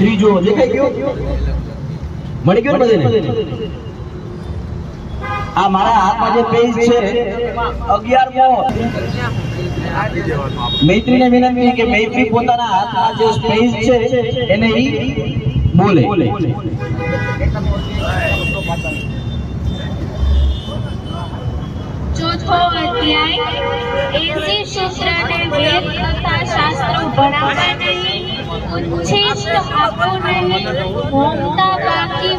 ત્રીજો દેખાઈ ગયો? મળી ગયો ને બધાને? આ મારા હાથમાં જે પેજ છે અગિયારમો. 11મો મૈત્રીને વિનંતી કે મૈત્રી પોતાના હાથમાં જે પેજ છે એને ઈ બોલે. ચોથો અધ્યાય એસી સૂત્રને વેદ તથા શાસ્ત્રો ભણાવવા નહીં ઉચ્છિષ્ટ આપવું નહીં હોમતા બાકી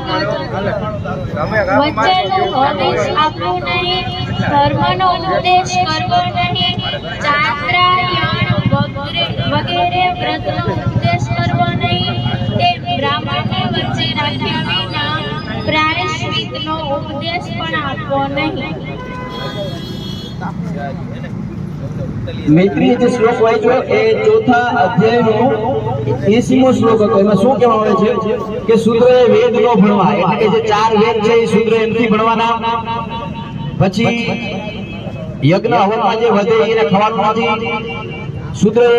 વચ્ચેનું હવિષ આપવું નહીં, ધર્મનો ઉપદેશ કરવો નહીં, ચાંદ્રાયણ વગેરે વ્રતનો ઉપદેશ કરવો નહીં. તે બ્રાહ્મણને વચ્ચે રાખ્યા વિના ઉપદેશ પણ આપવો નહીં. મૈત્રીએ જે શ્લોક વાંચ્યો એ ચોથા અધ્યાયનો 80મો શ્લોક હતો. એમાં શું કહેવામાં આવે છે કે શૂદ્રએ વેદ નો ભણવા. એટલે કે જે ચાર વેદ છે, એ શૂદ્ર એમથી ભણવાના. પછી યજ્ઞ હવનમાં જે વધે, એને ખવાનું નથી. શૂદ્રએ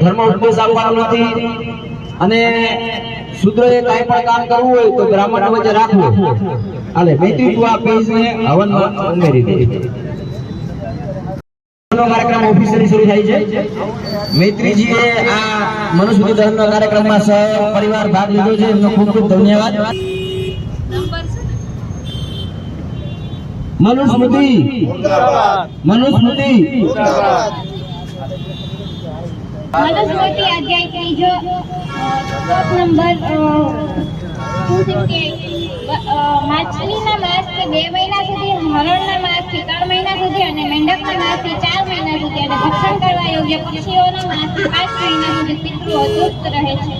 ધર્મ ઉપદેશ આપવાનો નથી. અને શૂદ્રએ કાંઈ પણ કામ કરવું હોય તો બ્રાહ્મણ વચ્ચે રાખવું હાલે મૈત્રી તું આ પેજને હવનમાં ઉમેરી દે નો કાર્યક્રમ ઓફિશિયલી શરૂ થાય છે. મૈત્રીજીએ આ મનુસ્મૃતિ દહનના કાર્યક્રમમાં સહ પરિવાર ભાગ લીધો છે. એમનો ખૂબ ખૂબ ધન્યવાદ. મનુસ્મૃતિ. મનુસ્મૃતિ. મનુસ્મૃતિ અધ્યાય ત્રીજો નંબર ટુ માછલીના માસથી બે મહિના સુધી હરણના સુધી અને મેંઢકના માસથી ચાર મહિના સુધી અને ભક્ષણ કરવા યોગ્ય પક્ષીઓના માસથી પાંચ મહિના સુધી પિતૃઓ તૃપ્ત રહે છે.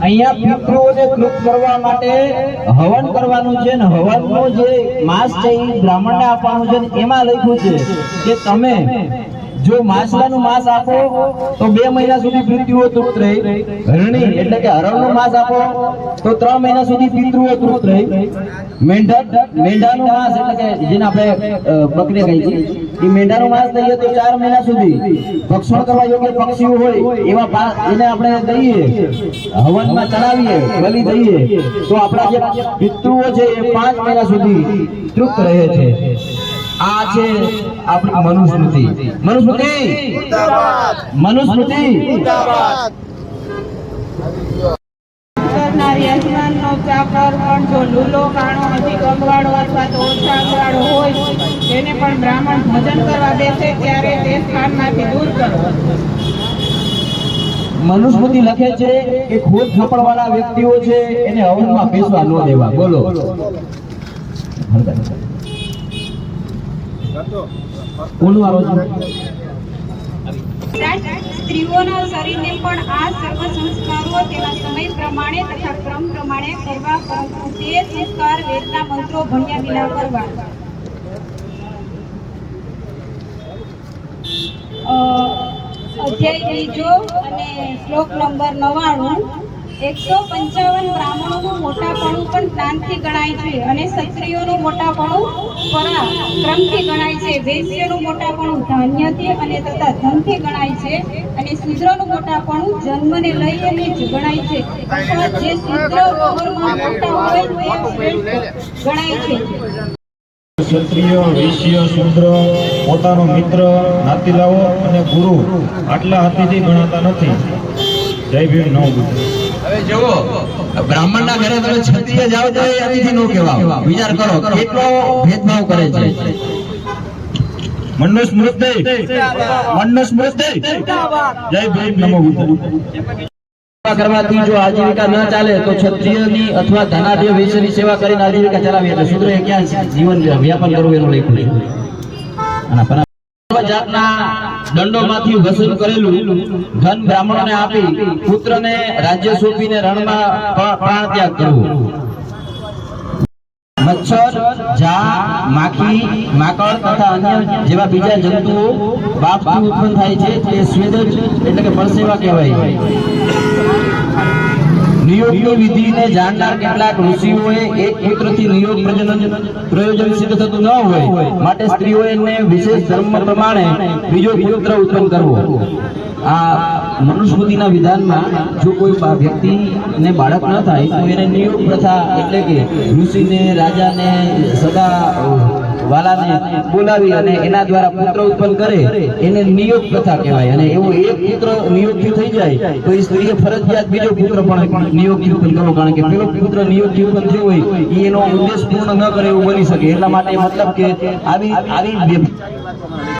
અહીંયા પિતૃઓને તૃપ્ત કરવા માટે હવન કરવાનું છે ને હવનનો જે માંસ છે એ બ્રાહ્મણને આપવાનું છે એમાં લખ્યું છે કે તમે જો માછલાનું માંસ આપો, તો બે મહિના સુધી પિતૃઓ તૃપ્ત રહે. હરણી એટલે કે હરણનું માંસ આપો, તો ત્રણ મહિના સુધી પિતૃઓ તૃપ્ત રહે. મેંઢક, મેંઢાનું માંસ, એટલે કે જેને આપણે બકરી કહી છે, એ મેંઢાનું માંસ દઈએ તો ચાર મહિના સુધી. ભક્ષણ કરવા યોગ્ય પક્ષીઓ હોય, એવા એને આપણે દઈએ. હવનમાં ચડાવીએ, બલી દઈએ. તો આપણા જે પિતૃઓ છે, એ પાંચ મહિના સુધી તૃપ્ત રહે છે. આ છે આપણી મનુસ્મૃતિ. મનુસ્મૃતિ? મનુસ્મૃતિ? યજમાનનો ચાકર પણ જો લૂલો કાણો અધિક અગવાડો અથવા તો ઓછા અગવાડો હોય તેને પણ બ્રાહ્મણ ભજન કરવા બેસે ત્યારે તે સ્થાનમાંથી દૂર કરો. મનુસ્મૃતિ લખે છે કે ખોટ થપડવાળા વ્યક્તિઓ છે એને હવનમાં બેસવા ન દેવા. બોલો. કોનું આરો છે. સ્ત્રીઓના શરીરને પણ આ સર્વ સંસ્કારો તેના સમય પ્રમાણે તથા ક્રમ પ્રમાણે કરવા, પરંતુ તે સંસ્કાર વેદના મંત્રો ભણ્યા વિના કરવા. અધ્યાય બીજો અને શ્લોક નંબર નવાણું એકસો પંચાવન બ્રાહ્મણોનું મોટાપણું પણ જ્ઞાનથી ગણાય છે અને ક્ષત્રિયોનું મોટાપણું પરા ક્રમથી ગણાય છે, વૈશ્યનું મોટાપણું ધાન્યથી અને તથા ધનથી ગણાય છે અને શૂદ્રનું મોટાપણું જન્મને લઈને જ ગણાય છે. અથવા જે શૂદ્ર વગરમાં મોટા હોય તે ગણાય છે. ક્ષત્રિય, વૈશ્ય, શુદ્ર, પોતાનો મિત્ર, નાતીલાઓ અને ગુરુ આટલા હાથીથી ગણાતા નથી. જય ભીમ નવ બુદ્ધ બ્રાહ્મણ ના ઘરે તમે ક્ષત્રિય જાઓ તો એ અતિથિ નો કહેવાય વિચાર કરો કેટલો ભેદભાવ કરે છે. મનુસ્મૃતિ મનુસ્મૃતિ જય ભીમ નમો કરવાથી જો આજીવિકા ન ચાલે તો ક્ષત્રિયની અથવા ધનાઢ્ય વૈશ્યની સેવા કરીને આજીવિકા ચલાવી એટલે શૂદ્રએ ક્યાં જીવન વ્યાપન કરવું એનું લખ્યું અને રણમાં પ- પ્રાણ કરવો. મચ્છર જા માખી, માકડ તથા જેવા બીજા જંતુઓ બાપથી ઉત્પન્ન થાય છે. તે સ્વેદજ એટલે કે પરસેવા કહેવાય. નિયોગની વિધિને જાણનાર કેટલાક ઋષિઓએ એક પુત્રથી નિયોગ પ્રજનન પ્રયોજન સિદ્ધ થતું ન હોય માટે સ્ત્રીઓને વિશેષ ધર્મ પ્રમાણે બીજો પુત્ર ઉત્પન્ન કરવો. આ મનુસ્મૃતિના વિધાનમાં જો કોઈ વ્યક્તિ વ્યક્તિને બાળક ન થાય તો એને નિયોગ પ્રથા એટલે કે ઋષિને, રાજાને સદા વાલાને બોલાવી અને એના દ્વારા પુત્ર ઉત્પન્ન કરે, એને નિયોગ પ્રથા કહેવાય. અને એવો એક પુત્ર નિયોગથી થઈ જાય, તો એ સ્ત્રીએ ફરજિયાત બીજો પુત્ર પણ નિયોગથી ઉત્પન્ન કરવો. કારણ કે પેલો પુત્ર નિયોગથી ઉત્પન્ન થયો હોય એનો ઉદ્દેશ પૂર્ણ ન કરે એવું બની શકે. એટલા માટે મતલબ કે આવી આવી